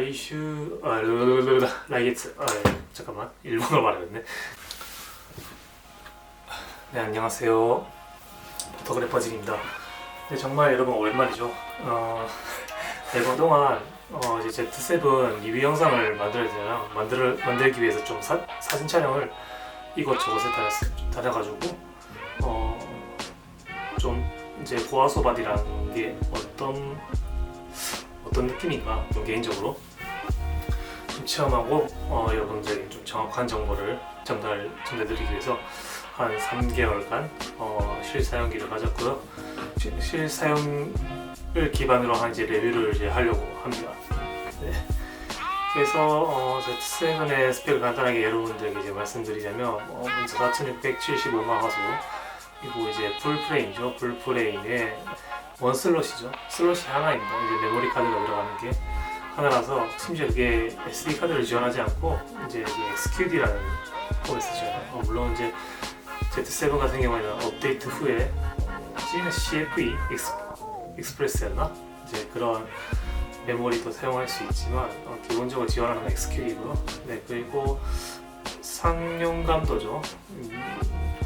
라이슈 아 라이게츠 아 예, 잠깐만 일본어 말했네. 네 안녕하세요 포토그래퍼진입니다. 네 정말 여러분 오랜만이죠. 어 네번 동안 어 이제 Z7 리뷰 영상을 되잖아. 만들 만들기 위해서 좀 사, 사진 촬영을 이것저것에 다녔, 다녀가지고 어 좀 이제 고화소바디라는 게 어떤 어떤 느낌인가 좀 개인적으로 좀 체험하고 어, 여러분들에게 좀 정확한 정보를 전달 전달드리기 위해서 한 3개월간 어, 실사용기를 가졌고요. 시- 실사용을 기반으로 한 이제 레뷰를 이제 하려고 합니다. 네. 그래서 어, Z7의 스펙을 간단하게 여러분들에게 이제 말씀드리자면 어, 먼저 4675만 화소 그리고 이제 풀프레임이죠. 풀프레임에 원 슬롯이죠. 슬롯이 하나입니다. 이제 메모리 카드가 들어가는 게 하나라서 심지어 그게 SD 카드를 지원하지 않고 이제 그 XQD라는 OS죠. 어, 물론 이제 Z7 같은 경우에는 업데이트 후에 CFE 익스, 익스프레스였나? 이제 그런 메모리도 사용할 수 있지만 어, 기본적으로 지원하는 건 XQD고요. 네 그리고 상용 감도죠. 음,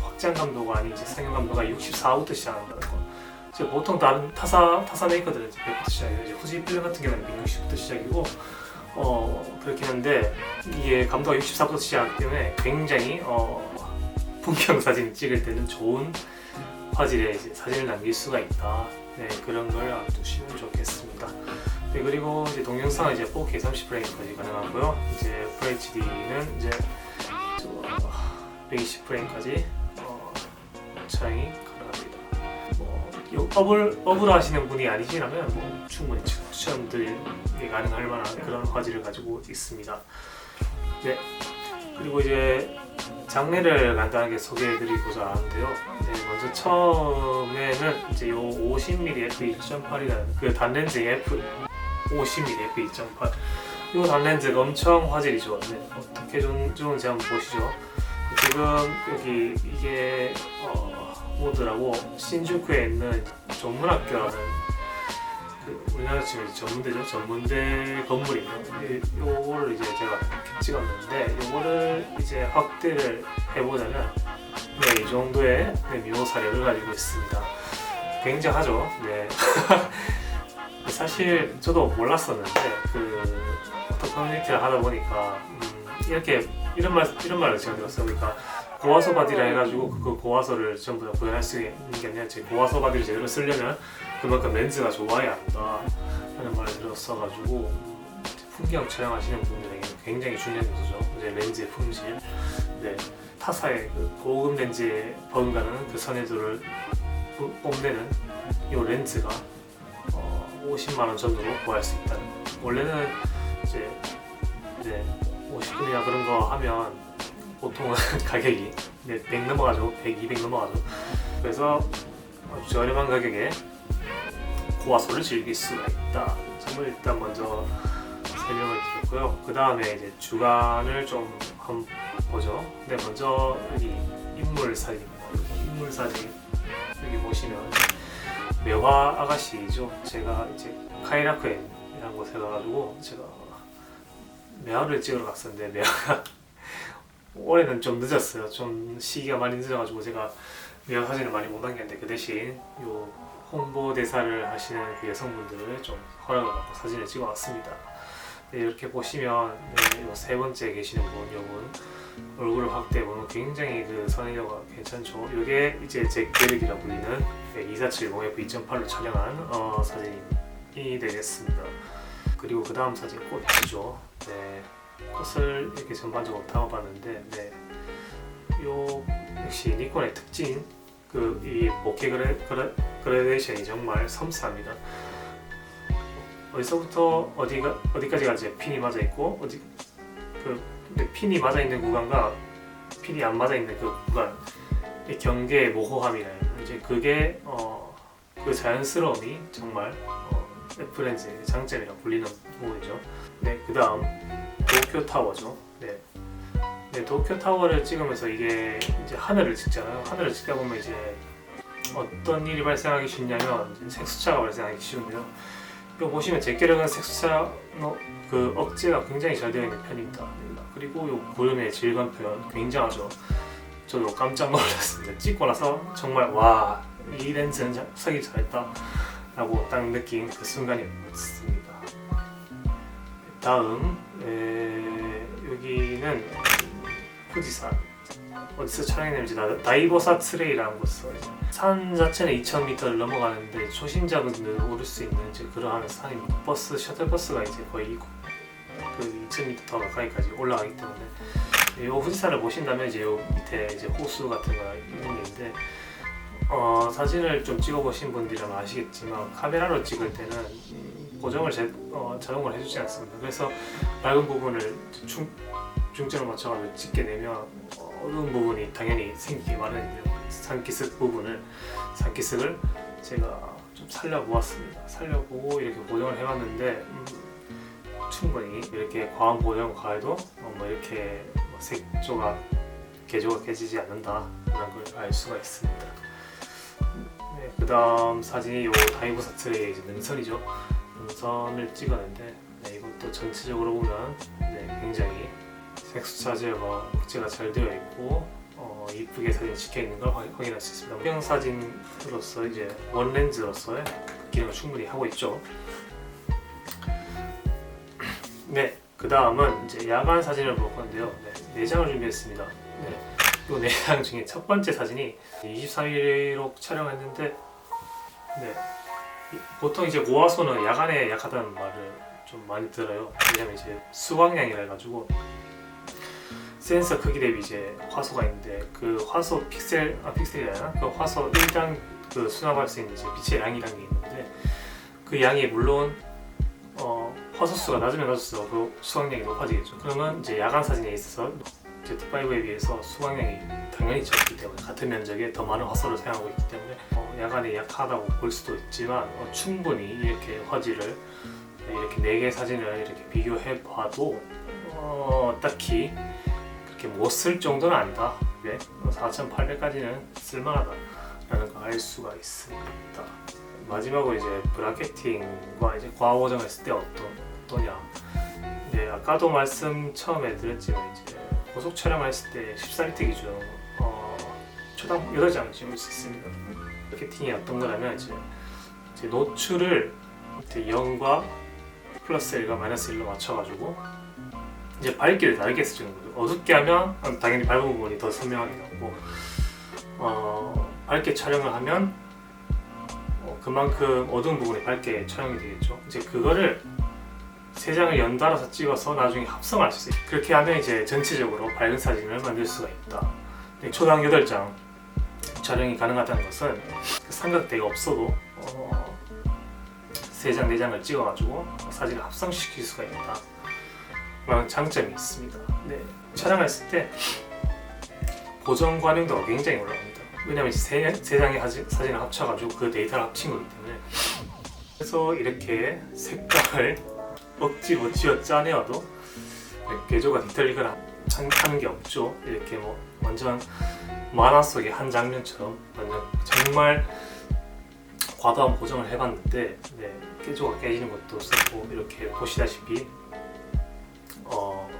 확장 감도가 아닌 이제 상용 감도가 64부터 시작한다 이제 보통 다른 타사 타사 메이커들은 이제 100부터 시작해요. 이제 후지 필름 같은 경우는 160부터 시작이고 어 그렇긴 한데 이게 감도가 64부터 시작하기 때문에 굉장히 어 풍경 사진 찍을 때는 좋은 화질의 이제 사진을 남길 수가 있다. 네 그런 걸 알아두시면 좋겠습니다. 네 그리고 이제 동영상은 이제 4K 30프레임까지 가능하고요. 이제 FHD는 이제 120프레임까지 어. 뭐요 업을 업을 하시는 분이 아니시라면 뭐 충분히 추- 추천드리기 가능할 만한 그런 화질을 가지고 있습니다. 네 그리고 이제 장르를 간단하게 소개해드리고자 하는데요. 네, 먼저 처음에는 이제 요 50mm f2.8이라는 그 단렌즈 f 50mm f2.8 이 단렌즈가 엄청 화질이. 네, 어떻게 좋은, 좋은지 한번 보시죠. 지금 여기 이게 어, 모드라고 신주쿠에 있는 전문학교라는 그 우리나라 이제 전문대죠 전문대 건물이에요. 이- 요거를 이제 제가 찍었는데 요거를 이제 확대를 해보자면 네, 이 정도의 네, 묘사력을 가지고 있습니다. 굉장하죠. 네. 사실 저도 몰랐었는데 그 커뮤니티를 하다 보니까 음, 이렇게 이런 말 이런 말을 제가 들었어요. 그러니까 고화소 바디라 해가지고 그 고화소를 전부 다 구현할 수 있는 게 아니라 제 고화소 바디를 제대로 쓰려면 그만큼 렌즈가 좋아야 한다 하는 말을 들었어가지고 풍경 촬영하시는 분들에게 굉장히 중요한 요소죠. 이제 렌즈의 품질, 네 타사의 그 고급 렌즈에 버금가는 그 선회도를 뽐- 뽐내는 이 렌즈가 어, 50만 원 전후로 구할 수 있다는. 원래는 이제 이제 50분이나 그런 거 하면 보통은 가격이 네, 100 넘어가죠. 100, 200 넘어가죠. 그래서 아주 저렴한 가격에 고화소를 즐길 수가 있다. 점을 일단 먼저 설명을 드렸고요. 그 다음에 이제 주간을 좀 한번 보죠. 네, 먼저 여기 인물 사진입니다. 인물 사진 여기 보시면 매화 아가씨죠. 제가 이제 카이라크엔이라는 곳에 가가지고 제가 매화를 찍으러 갔었는데 매화가 올해는 좀 늦었어요. 좀 시기가 많이 늦어가지고 제가 매화 사진을 많이 못 남겼는데 그 대신 요 홍보 대사를 하시는 그 여성분들을 좀 허락을 받고 사진을 찍어왔습니다. 네, 이렇게 보시면 네, 요세 번째 계시는 분, 요분 얼굴을 확대해 보면 굉장히 그 선의도가 괜찮죠. 이게 이제 제 계륵이라 불리는 2470 f2.8로 촬영한 어, 사진이 되겠습니다. 그리고 그 다음 사진 꽃이죠. 네, 꽃을 이렇게 전반적으로 담아봤는데, 네, 요 역시 니콘의 특징 그이 보케 그래, 그래, 그레데이션이 정말 섬세합니다. 어디서부터 어디가 어디까지가 이제 핀이 맞아 있고 어디 그 핀이 맞아 있는 구간과 핀이 안 맞아 있는 그 구간 이 경계의 모호함이라요. 이제 그게 어, 그 자연스러움이 정말 어, F렌즈의 장점이라고 불리는 부분이죠. 네, 그 다음 도쿄 타워죠. 네. 네, 도쿄 타워를 찍으면서 이게 이제 하늘을 찍잖아요. 하늘을 찍다 보면 이제 어떤 일이 발생하기 쉽냐면 색수차가 발생하기 쉬운데요. 이거 보시면 제끼력은 색수차 어, 그 억제가 굉장히 잘 되어 있는 편입니다. 그리고 요 구름의 질감 표현 굉장하죠. 저도 깜짝 놀랐습니다. 찍고 나서 정말 와 이 렌즈는 자- 색이 잘했다 라고 딱 느낀 그 순간이었습니다. 다음 에, 여기는 후지산 어디서 촬영했는지 다이버사 트레이라는 곳에서 산 자체는 2,000m를 넘어가는데 초심자분들 오를 수 있는 이제 그러한 산입니다. 버스 셔틀버스가 이제 거의 그 2,000m 더 가까이까지 올라가기 때문에 이 후지산을 보신다면 이제 요 밑에 이제 호수 같은 거 있는 게 있는데 어, 사진을 좀 찍어보신 분들이라면 아시겠지만 카메라로 찍을 때는 음, 고정을 제, 어, 자동으로 해주지 않습니다. 그래서 밝은 부분을 중, 중점을 맞춰가지고 되면 어, 어두운 부분이 당연히 생기기 마련인데요. 산기슭 부분을 산기슭을 제가 좀 살려보았습니다. 살려보고 이렇게 고정을 해봤는데 음, 충분히 이렇게 과한 고정 과해도 어, 뭐 이렇게 뭐 색조가 개조가 깨지지 않는다라는 걸 알 수가 있습니다. 네, 그다음 사진이 요 다이버사 트레이 이제 능선이죠. 능선을 찍었는데 네, 이것도 전체적으로 보면 네, 굉장히 색수차 제어가 억제가 잘 되어 있고 어, 이쁘게 사진 찍혀 있는 걸 확- 확인할 수 있습니다. 후경 사진으로서 이제 원 렌즈로서의 그 기능을 충분히 하고 있죠. 네, 그 다음은 이제 야간 사진을 볼 건데요. 네, 네 장을 준비했습니다. 네, 이네장 중에 첫 번째 사진이 23일로 촬영했는데, 네, 이- 보통 이제 고화소는 야간에 약하다는 말을 좀 많이 들어요. 왜냐면 이제 수광량이라 해가지고 센서 크기 대비 이제 화소가 있는데 그 화소 픽셀 아 픽셀이 아니라 그 화소 1당 그 수납할 수 있는 이제 빛의 양이라는 게 있는데 그 양이 물론 어, 화소수가 낮으면 낮을수록 그 수광량이 높아지겠죠. 그러면 이제 야간 사진에 있어서 Z5에 비해서 수광량이 당연히 적기 때문에 같은 면적에 더 많은 화소를 사용하고 있기 때문에 어, 야간에 약하다고 볼 수도 있지만 어, 충분히 이렇게 화질을 이렇게 네 개 사진을 이렇게 비교해 봐도 어, 딱히 그렇게 못 쓸 정도는 아니다. 네, 4,800까지는 쓸만하다라는 걸 알 수가 있습니다. 마지막으로 이제 브라켓팅과 이제 과오정을 했을 때 어떤 어떠냐. 네, 아까도 말씀 처음에 드렸지만 이제 고속 촬영을 했을 때 14리트 기준 어, 초당 8장 찍을 수 있습니다. 브라켓팅이 어떤 거냐면 이제, 이제 노출을 이제 0과 플러스 1과 마이너스 1로 맞춰가지고 이제 밝기를 다르게 쓰는 거예요. 어둡게 하면 당연히 밝은 부분이 더 선명하게 나오고 어, 밝게 촬영을 하면 어, 그만큼 어두운 부분이 밝게 촬영이 되겠죠. 이제 그거를 세 장을 연달아서 찍어서 나중에 합성할 수 있어요. 그렇게 하면 이제 전체적으로 밝은 사진을 만들 수가 있다. 근데 초당 8장 촬영이 가능하다는 것은 그 삼각대가 없어도 어, 세 장, 네 장을 찍어가지고 사진을 합성시킬 수가 있다. 라는 장점이 있습니다. 네, 촬영했을 때 보정 관용도가 굉장히 올라갑니다. 왜냐하면 세, 세 장의 사진, 사진을 합쳐가지고 그 데이터를 합친 거기 때문에 그래서 이렇게 색감을 억지로 쥐어 짜내어도 개조가 디테일링을 한- 하는 게 없죠. 이렇게 뭐 완전 만화 속의 한 장면처럼 완전 정말 과도한 보정을 해봤는데 네, 깨조가 깨지는 것도 없었고 이렇게 보시다시피 어,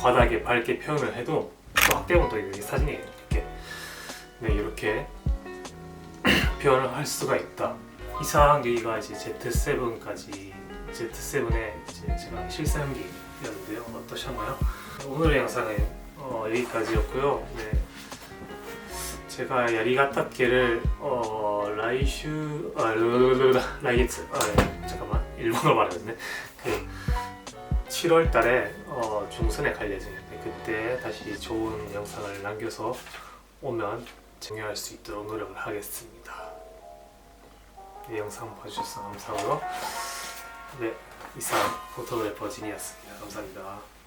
과다하게 밝게 표현을 해도 또 확대본도 이렇게 사진이 이렇게 네 이렇게 표현을 할 수가 있다. 이상 여기가 이제 Z7까지 Z7의 이제 제가 실사용기였는데요. 어떠셨나요? 오늘의 영상은 어, 여기까지였고요. 네. 제가 야리가타케를 어, 라이슈 아 라이츠 아 네. 잠깐만 일본어 말했네. 그 7월 달에 어, 중선에 갈 예정인데 그때 다시 좋은 영상을 남겨서 오면 정리할 수 있도록 노력을 하겠습니다. 이 영상 봐주셔서 감사하고요. 네, 이상 포토그래퍼 진이었습니다. 감사합니다.